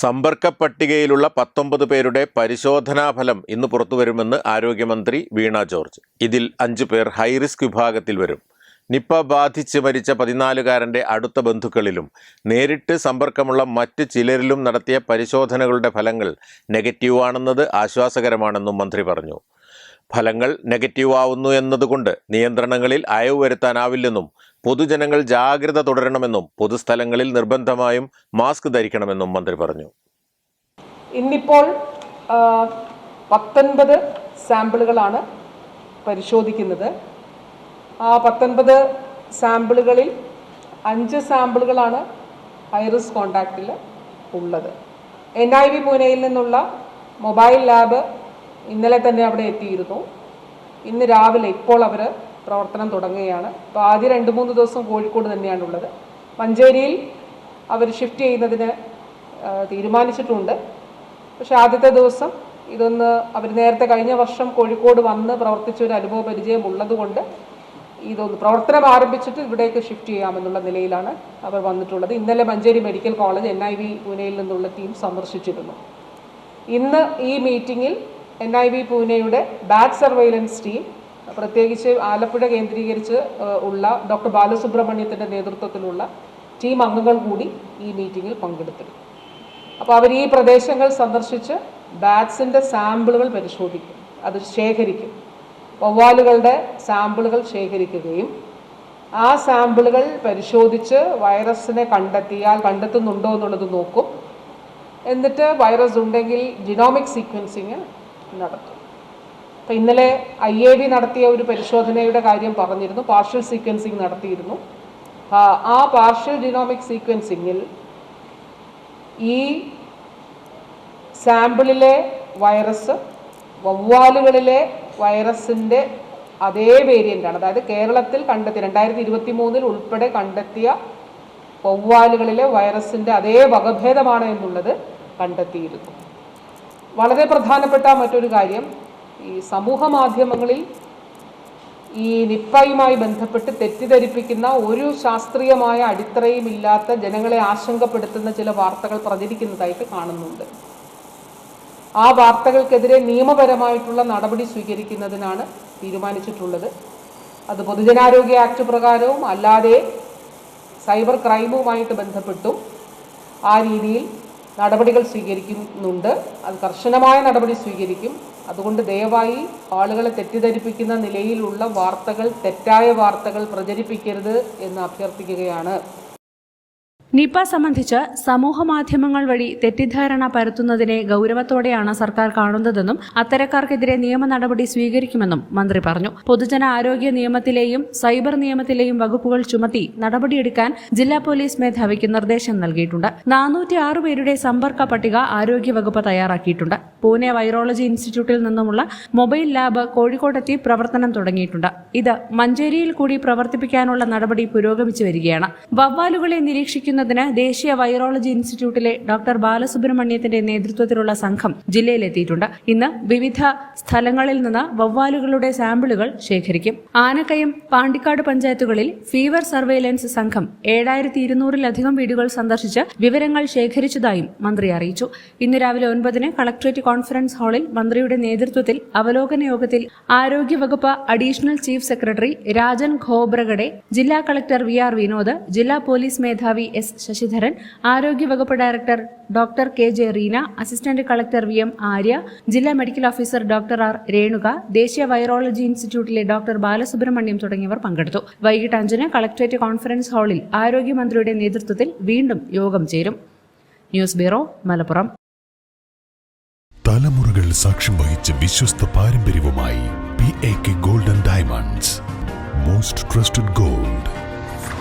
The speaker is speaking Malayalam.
സമ്പർക്ക പട്ടികയിലുള്ള പത്തൊമ്പത് പേരുടെ പരിശോധനാ ഫലം ഇന്ന് പുറത്തുവരുമെന്ന് ആരോഗ്യമന്ത്രി വീണ ജോർജ്. ഇതിൽ അഞ്ചു പേർ ഹൈറിസ്ക് വിഭാഗത്തിൽ വരും. നിപ്പ ബാധിച്ച് മരിച്ച പതിനാലുകാരന്റെ അടുത്ത ബന്ധുക്കളിലും നേരിട്ട് സമ്പർക്കമുള്ള മറ്റ് ചിലരിലും നടത്തിയ പരിശോധനകളുടെ ഫലങ്ങൾ നെഗറ്റീവ് ആണെന്നത് ആശ്വാസകരമാണെന്നും മന്ത്രി പറഞ്ഞു. ഫലങ്ങൾ നെഗറ്റീവ് ആവുന്നു എന്നതുകൊണ്ട് നിയന്ത്രണങ്ങളിൽ അയവ് വരുത്താനാവില്ലെന്നും പൊതുജനങ്ങൾ ജാഗ്രത തുടരണമെന്നും പൊതുസ്ഥലങ്ങളിൽ നിർബന്ധമായും മാസ്ക് ധരിക്കണമെന്നും മന്ത്രി പറഞ്ഞു. ഇന്നിപ്പോൾ പത്തൊൻപത് സാമ്പിളുകളാണ് പരിശോധിക്കുന്നത്. ആ പത്തൊൻപത് സാമ്പിളുകളിൽ അഞ്ച് സാമ്പിളുകളാണ് ഹൈറിസ്ക് കോണ്ടാക്റ്റിൽ ഉള്ളത്. എൻ ഐ വി പൂനെയിൽ നിന്നുള്ള മൊബൈൽ ലാബ് ഇന്നലെ തന്നെ അവിടെ എത്തിയിരുന്നു. ഇന്ന് രാവിലെ ഇപ്പോൾ അവർ പ്രവർത്തനം തുടങ്ങുകയാണ്. അപ്പോൾ ആദ്യ രണ്ട് മൂന്ന് ദിവസം കോഴിക്കോട് തന്നെയാണുള്ളത്. മഞ്ചേരിയിൽ അവർ ഷിഫ്റ്റ് ചെയ്യുന്നതിന് തീരുമാനിച്ചിട്ടുണ്ട്. പക്ഷേ ആദ്യത്തെ ദിവസം ഇതൊന്ന് അവർ നേരത്തെ കഴിഞ്ഞ വർഷം കോഴിക്കോട് വന്ന് പ്രവർത്തിച്ച ഒരു അനുഭവ പരിചയം ഉള്ളതുകൊണ്ട് ഇതൊന്ന് പ്രവർത്തനം ആരംഭിച്ചിട്ട് ഇവിടേക്ക് ഷിഫ്റ്റ് ചെയ്യാമെന്നുള്ള നിലയിലാണ് അവർ വന്നിട്ടുള്ളത്. ഇന്നലെ Manjeri medical college N I V പൂനെയിൽ നിന്നുള്ള ടീം സന്ദർശിച്ചിരുന്നു. ഇന്ന് ഈ മീറ്റിങ്ങിൽ എൻ ഐ വി പൂനെയുടെ ബാഡ് സർവൈലൻസ് ടീം പ്രത്യേകിച്ച് ആലപ്പുഴ കേന്ദ്രീകരിച്ച് ഉള്ള ഡോക്ടർ ബാലസുബ്രഹ്മണ്യത്തിന്റെ നേതൃത്വത്തിലുള്ള ടീം അംഗങ്ങൾ കൂടി ഈ മീറ്റിങ്ങിൽ പങ്കെടുത്തിരുന്നു. അപ്പോൾ അവർ ഈ പ്രദേശങ്ങൾ സന്ദർശിച്ച് ബാറ്റ്സിന്റെ സാമ്പിളുകൾ പരിശോധിക്കും അത് ശേഖരിക്കും. വവ്വാലുകളുടെ സാമ്പിളുകൾ ശേഖരിക്കുകയും ആ സാമ്പിളുകൾ പരിശോധിച്ച് വൈറസിനെ കണ്ടെത്തിയാൽ കണ്ടെത്തുന്നുണ്ടോ എന്നുള്ളത് നോക്കും. എന്നിട്ട് വൈറസ് ഉണ്ടെങ്കിൽ ജിനോമിക് സീക്വൻസിങ് നടത്തും. അപ്പം ഇന്നലെ ഐ എ ബി നടത്തിയ ഒരു പരിശോധനയുടെ കാര്യം പറഞ്ഞിരുന്നു പാർഷ്യൽ സീക്വൻസിങ് നടത്തിയിരുന്നു. ആ, പാർഷ്യൽ ജിനോമിക് സീക്വൻസിങ്ങിൽ ഈ സാമ്പിളിലെ വൈറസ് വവ്വാലുകളിലെ വൈറസിന്റെ അതേ വേരിയന്റാണ് അതായത് കേരളത്തിൽ കണ്ടെത്തിയ രണ്ടായിരത്തി ഇരുപത്തി മൂന്നിൽ ഉൾപ്പെടെ കണ്ടെത്തിയ വവ്വാലുകളിലെ വൈറസിന്റെ അതേ വകഭേദമാണ് എന്നുള്ളത് കണ്ടെത്തിയിരുന്നു. വളരെ പ്രധാനപ്പെട്ട മറ്റൊരു കാര്യം ഈ സമൂഹ മാധ്യമങ്ങളിൽ ഈ നിപ്പയുമായി ബന്ധപ്പെട്ട് തെറ്റിദ്ധരിപ്പിക്കുന്ന ഒരു ശാസ്ത്രീയമായ അടിത്തറയും ഇല്ലാത്ത ജനങ്ങളെ ആശങ്കപ്പെടുത്തുന്ന ചില വാർത്തകൾ പ്രചരിക്കുന്നതായിട്ട് കാണുന്നുണ്ട്. ആ വാർത്തകൾക്കെതിരെ നിയമപരമായിട്ടുള്ള നടപടി സ്വീകരിക്കുന്നതിനാണ് തീരുമാനിച്ചിട്ടുള്ളത്. അത് പൊതുജനാരോഗ്യ ആക്ട് പ്രകാരവും അല്ലാതെ സൈബർ ക്രൈമുമായിട്ട് ബന്ധപ്പെട്ടും ആ രീതിയിൽ നടപടികൾ സ്വീകരിക്കുന്നുണ്ട്. അത് കർശനമായ നടപടി സ്വീകരിക്കും. അതുകൊണ്ട് ദയവായി ആളുകളെ തെറ്റിദ്ധരിപ്പിക്കുന്ന നിലയിലുള്ള വാർത്തകൾ തെറ്റായ വാർത്തകൾ പ്രചരിപ്പിക്കരുത് എന്ന് അഭ്യർത്ഥിക്കുകയാണ്. നിപ സംബന്ധിച്ച് സമൂഹ മാധ്യമങ്ങൾ വഴി തെറ്റിദ്ധാരണ പരത്തുന്നതിനെ ഗൗരവത്തോടെയാണ് സർക്കാർ കാണുന്നതെന്നും അത്തരക്കാർക്കെതിരെ നിയമ നടപടി സ്വീകരിക്കുമെന്നും മന്ത്രി പറഞ്ഞു. പൊതുജന ആരോഗ്യ നിയമത്തിലെയും സൈബർ നിയമത്തിലെയും വകുപ്പുകൾ ചുമത്തി നടപടിയെടുക്കാൻ ജില്ലാ പോലീസ് മേധാവിക്ക് നിർദ്ദേശം നൽകിയിട്ടുണ്ട്. നാനൂറ്റി ആറ് പേരുടെ സമ്പർക്ക പട്ടിക ആരോഗ്യവകുപ്പ് തയ്യാറാക്കിയിട്ടുണ്ട്. പൂനെ വൈറോളജി ഇൻസ്റ്റിറ്റ്യൂട്ടിൽ നിന്നുമുള്ള മൊബൈൽ ലാബ് കോഴിക്കോടെത്തി പ്രവർത്തനം തുടങ്ങിയിട്ടുണ്ട്. ഇത് മഞ്ചേരിയിൽ കൂടി പ്രവർത്തിപ്പിക്കാനുള്ള നടപടി പുരോഗമിച്ചു വരികയാണ്. വവ്വാലുകളെ നിരീക്ഷിക്കുന്നതിന് ദേശീയ വൈറോളജി ഇൻസ്റ്റിറ്റ്യൂട്ടിലെ ഡോക്ടർ ബാലസുബ്രഹ്മണ്യത്തിന്റെ നേതൃത്വത്തിലുള്ള സംഘം ജില്ലയിലെത്തിയിട്ടുണ്ട്. ഇന്ന് വിവിധ സ്ഥലങ്ങളിൽ നിന്ന് വവ്വാലുകളുടെ സാമ്പിളുകൾ ശേഖരിക്കും. ആനക്കയം പാണ്ടിക്കാട് പഞ്ചായത്തുകളിൽ ഫീവർ സർവേലൻസ് സംഘം ഏഴായിരത്തി ഇരുന്നൂറിലധികം വീടുകൾ സന്ദർശിച്ച് വിവരങ്ങൾ ശേഖരിച്ചതായും മന്ത്രി അറിയിച്ചു. ഇന്ന് രാവിലെ ഒൻപതിന് കളക്ടറേറ്റ് കോൺഫറൻസ് ഹാളിൽ മന്ത്രിയുടെ നേതൃത്വത്തിൽ അവലോകന യോഗത്തിൽ ആരോഗ്യവകുപ്പ് additional chief secretary Rajan Khobragade ജില്ലാ കളക്ടർ വി ആർ വിനോദ് ജില്ലാ പോലീസ് മേധാവി എസ്. ശശിധരൻ ആരോഗ്യവകുപ്പ് director doctor K J Reena assistant collector V M Arya ജില്ലാ medical officer doctor R Renuka ദേശീയ വൈറോളജി ഇൻസ്റ്റിറ്റ്യൂട്ടിലെ ഡോക്ടർ ബാലസുബ്രഹ്മണ്യം തുടങ്ങിയവർ പങ്കെടുത്തു. വൈകിട്ട് അഞ്ചിന് കളക്ടറേറ്റ് കോൺഫറൻസ് ഹാളിൽ ആരോഗ്യമന്ത്രിയുടെ നേതൃത്വത്തിൽ വീണ്ടും യോഗം ചേരും. News bureau Malappuram. തലമുറകൾ സാക്ഷ്യം വഹിച്ച വിശ്വസ്ത പാരമ്പര്യവുമായി P A K golden diamonds most trusted gold